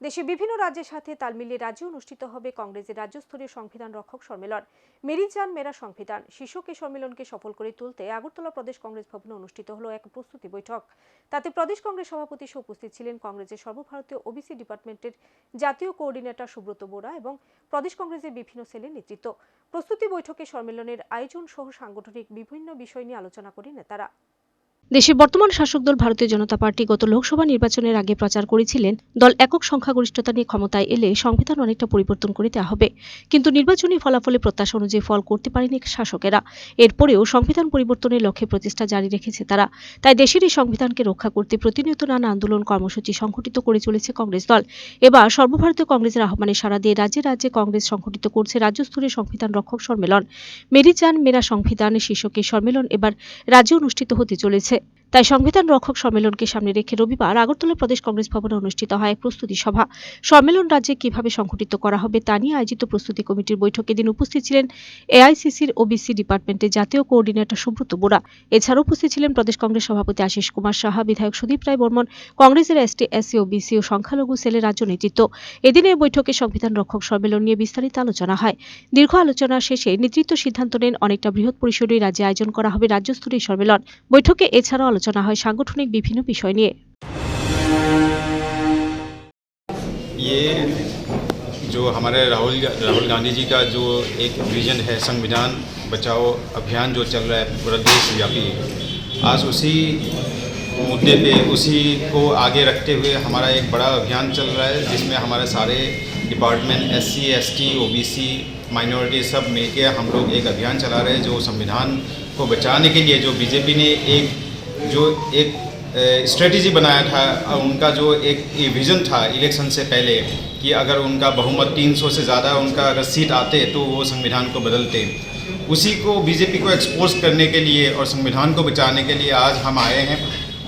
দেশে বিভিন্ন রাজ্যের সাথে তাল মিলিয়ে রাজ্যে অনুষ্ঠিত হবে কংগ্রেসের রাজ্যস্তরীয় সংবিধান রক্ষক সম্মেলন। মেরি চান মেরা সংবিধান শীর্ষক সম্মেলনকে সফল করে তুলতে আগরতলা প্রদেশ কংগ্রেস ভবনে অনুষ্ঠিত হলো এক প্রস্তুতি বৈঠক। তাতে প্রদেশ কংগ্রেস সভাপতি সহ উপস্থিত ছিলেন কংগ্রেসের সর্বভারতীয় ওবিসি ডিপার্টমেন্টের জাতীয় কোঅর্ডিনেটর সুব্রত বোরা এবং প্রদেশ কংগ্রেসের বিভিন্ন সেলের নেতৃত্ব। প্রস্তুতি বৈঠকে সম্মেলনের আয়োজন সহ সাংগঠনিক বিভিন্ন বিষয় নিয়ে আলোচনা করেন নেতারা। দেশের বর্তমান শাসক দল ভারতীয় জনতা পার্টি গত লোকসভা নির্বাচনের আগে প্রচার করেছিলেন, দল একক সংখ্যাগরিষ্ঠতা নিয়ে ক্ষমতায় এলে সংবিধান অনেকটা পরিবর্তন করে দেওয়া হবে। কিন্তু নির্বাচনী ফলাফলে প্রত্যাশা অনুযায়ী ফল করতে পারেনি শাসকেরা। এরপরেও সংবিধান পরিবর্তনের লক্ষ্যে প্রচেষ্টা জারি রেখেছে তারা। তাই দেশের এই সংবিধানকে রক্ষা করতে প্রতিনিয়ত নানা আন্দোলন কর্মসূচি সংঘটিত করে চলেছে কংগ্রেস দল। এবার সর্বভারতীয় কংগ্রেসের আহ্বানে সাড়া দিয়ে রাজ্যে রাজ্যে কংগ্রেস সংঘটিত করছে রাজ্যস্তরীয় সংবিধান রক্ষক সম্মেলন। মেরি চান মেরা সংবিধান শীর্ষক সম্মেলন এবার রাজ্যে অনুষ্ঠিত হতে চলেছে। তাই সংবিধান রক্ষক সম্মেলনকে সামনে রেখে রবিবার আগরতলা প্রদেশ কংগ্রেস ভবনে অনুষ্ঠিত হয় এক প্রস্তুতি সভা। সম্মেলন রাজ্যে কীভাবে সংঘটিত করা হবে তা নিয়ে আয়োজিত প্রস্তুতি কমিটির বৈঠকে দিন উপস্থিত ছিলেন এআইসিসির ওবিসি ডিপার্টমেন্টের জাতীয় কোঅর্ডিনেটর সুব্রত বোরা। এছাড়াও উপস্থিত ছিলেন প্রদেশ কংগ্রেস সভাপতি আশিস কুমার সাহা, বিধায়ক সুদীপ রায় বর্মন, কংগ্রেসের এসটি, এসসি ও বিসি ও সংখ্যালঘু সেলের রাজ্য নেতৃত্ব। এদিনের বৈঠকে সংবিধান রক্ষক সম্মেলন নিয়ে বিস্তারিত আলোচনা হয়। দীর্ঘ আলোচনা শেষে নেতৃত্ব সিদ্ধান্ত নেন অনেকটা বৃহৎ পরিসরে রাজ্যে আয়োজন করা হবে রাজ্যস্তরীয় সম্মেলন। বৈঠকে এছাড়াও আলোচনা হয় সাংগঠনিক বিভিন্ন বিষয় নিয়ে ये जो हमारे राहुल राहुल गांधी जी का जो एक विजन है संविधान बचाओ अभियान जो चल रहा है पूरा देशव्यापी आज उसी मुद्दे पे उसी को आगे रखते हुए हमारा एक बड़ा अभियान चल रहा है जिसमें हमारे सारे department S C S T O B C minority सब मिलके हम लोग एक अभियान चला रहे हैं जो संविधान को बचाने के लिए जो बीजेपी ने एक जो एक स्ट्रेटजी बनाया था उनका जो एक विज़न था इलेक्शन से पहले कि अगर उनका बहुमत 300 से ज़्यादा उनका अगर सीट आते तो वो संविधान को बदलते। उसी को बीजेपी को एक्सपोज करने के लिए और संविधान को बचाने के लिए आज हम आए हैं।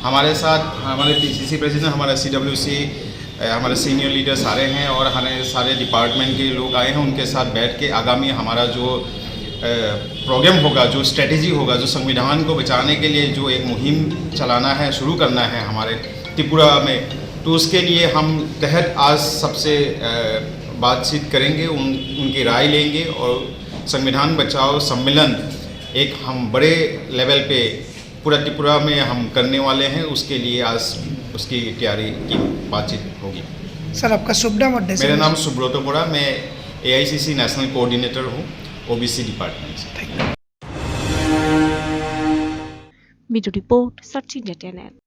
हमारे साथ हमारे पीसीसी प्रेसिडेंट हमारे सीडब्ल्यूसी हमारे सीनियर लीडर सारे हैं और हमारे सारे डिपार्टमेंट के लोग आए हैं, उनके साथ बैठ के आगामी हमारा जो प्रोग्राम होगा जो स्ट्रेटजी होगा जो संविधान को बचाने के लिए जो एक मुहिम चलाना है शुरू करना है हमारे त्रिपुरा में तो उसके लिए हम तहत आज सबसे बातचीत करेंगे उन उनकी राय लेंगे और संविधान बचाओ सम्मेलन एक हम बड़े लेवल पे पूरा त्रिपुरा में हम करने वाले हैं उसके लिए आज उसकी तैयारी की बातचीत होगी। सर आपका शुभ नाम मेरा नाम सुब्रतो बोरा मैं एआईसीसी नेशनल कोऑर्डिनेटर हूँ। ओबीसी डिपार्टमेंट से thank you media report Sachin Jatiyal